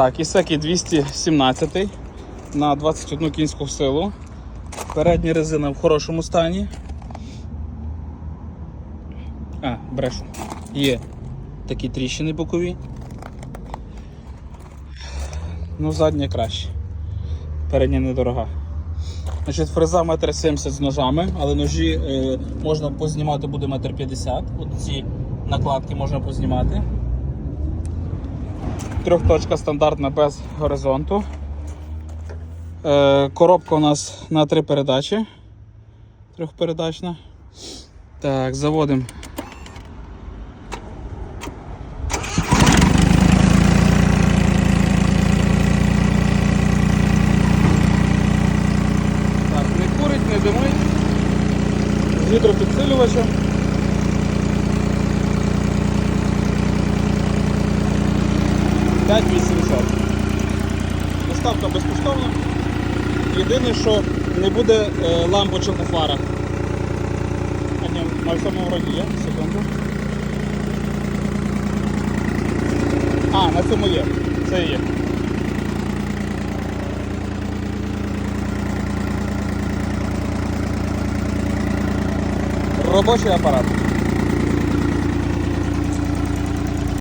Так, Ісекі 217 на 21 кінську силу. Передня резина в хорошому стані. А, брешу. Є такі тріщини бокові. Ну, задня краще. Передня недорога. Значить, фреза 1,70 м з ножами, але ножі е, можна познімати буде 1,50 м. Ці накладки можна познімати. Трьохточка стандартна без горизонту. Е, коробка у нас на три передачі. Трьохпередачна. Так, заводимо. Так, не курить, не димить. З гідропідсилювачем. П'ять 800. Доставка безкоштовна. Єдине, що не буде е, лампочок у фарах. А ні, на всьому вроді є, секунду. А, на цьому є. Це є. Робочий апарат.